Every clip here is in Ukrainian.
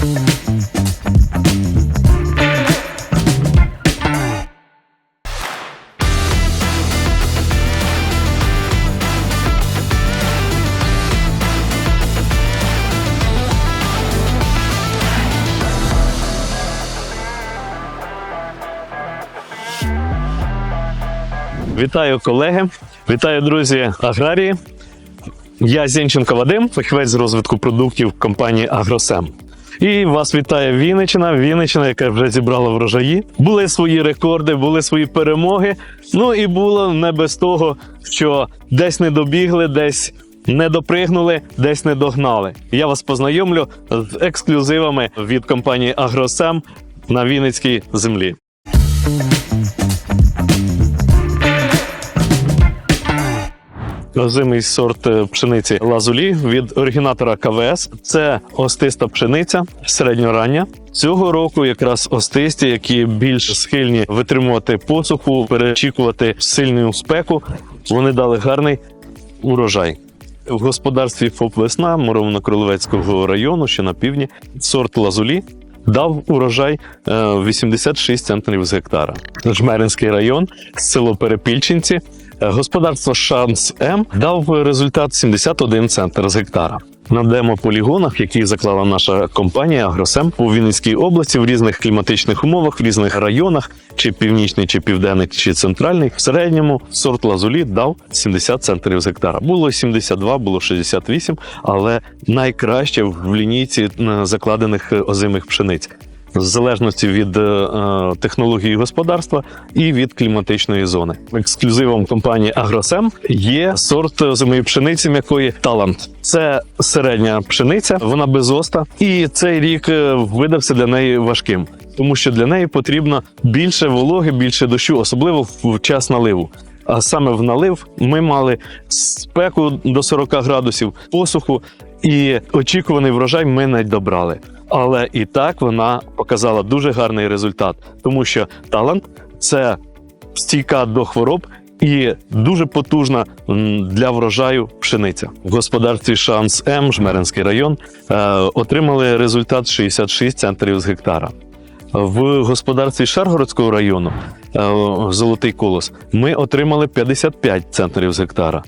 Вітаю колеги, вітаю друзі аграрії. Я Зінченко Вадим, фахівець з розвитку продуктів компанії Агросем. І вас вітає Вінничина, Вінничина, яка вже зібрала врожаї. Були свої рекорди, були свої перемоги. Ну і було не без того, що десь не добігли, десь не допригнули, десь не догнали. Я вас познайомлю з ексклюзивами від компанії Агросем на Вінницькій землі. Озимий сорт е, пшениці лазулі від оригінатора КВС. Це остиста пшениця середньорання. Цього року якраз остисті, які більш схильні витримувати посуху, перечікувати сильну спеку. Вони дали гарний урожай. В господарстві ФОП Весна Моровно-Кролевецького району, що на півдні, сорт лазулі дав урожай е, 86 центнерів з гектара. Жмеринський район, село Перепільчинці, е, господарство Шанс М дав результат 71 центр з гектара. На демополігонах, які заклала наша компанія Агросем у Вінницькій області в різних кліматичних умовах, в різних районах, чи північний, чи південний, чи центральний, в середньому сорт лазулі дав 70 центрів з гектара. Було 72, було 68, але найкраще в лінійці е, закладених е, озимих пшениць. В залежності від е, е, технології господарства і від кліматичної зони. Ексклюзивом компанії Агросем є сорт озимої пшениці м'якої Талант. Це середня пшениця, вона безоста, і цей рік е, видався для неї важким, тому що для неї потрібно більше вологи, більше дощу, особливо в час наливу. А саме в налив ми мали спеку до 40 градусів, посуху, і очікуваний врожай ми не добрали. Але і так вона показала дуже гарний результат, тому що талант це стійка до хвороб і дуже потужна для врожаю пшениця. В господарстві Шанс М, Жмеринський район, е, отримали результат 66 центрів з гектара. В господарстві Шаргородського району е, Золотий колос ми отримали 55 центрів з гектара.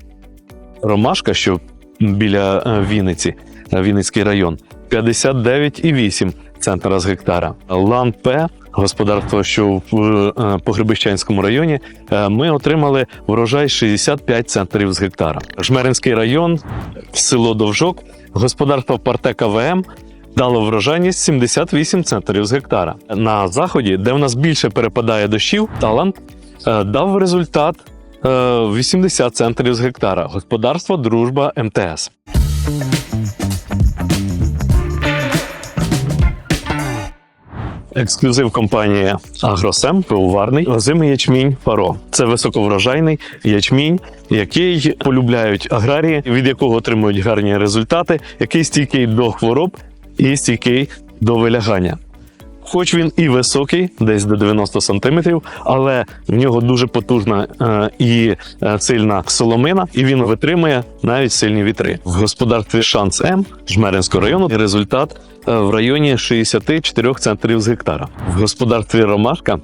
Ромашка, що біля е, Вінниці, Вінницький район, 59,8 центра з гектара. Лан господарство, що в е, Погребищенському районі, е, ми отримали врожай 65 центрів з гектара. Жмеринський район, село Довжок, господарство Парте КВМ дало врожайність 78 центрів з гектара. На заході, де в нас більше перепадає дощів, талант е, дав результат е, 80 центрів з гектара. Господарство Дружба МТС. Ексклюзив компанії Агросем пивоварний озимий ячмінь Фаро. Це високоврожайний ячмінь, який полюбляють аграрії, від якого отримують гарні результати, який стійкий до хвороб і стійкий до вилягання. Хоч він і високий, десь до 90 сантиметрів, але в нього дуже потужна е, і е, сильна соломина, і він витримує навіть сильні вітри. В господарстві Шанс М Жмеринського району результат е, в районі 64 центрів з гектара. В господарстві Ромашка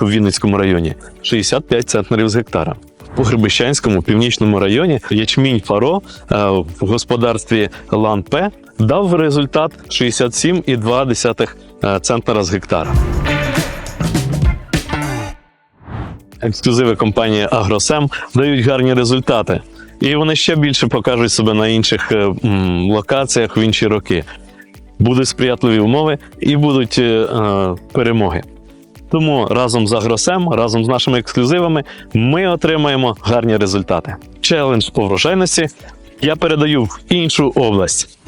в Вінницькому районі 65 центнерів з гектара. У Гребищанському північному районі ячмінь Фаро е, в господарстві Лан П дав результат 67,2 е, центнера з гектара. Ексклюзиви компанії Агросем дають гарні результати, і вони ще більше покажуть себе на інших е, локаціях в інші роки. Будуть сприятливі умови і будуть е, перемоги. Тому разом з Агросем, разом з нашими ексклюзивами, ми отримаємо гарні результати. Челендж по врожайності я передаю в іншу область.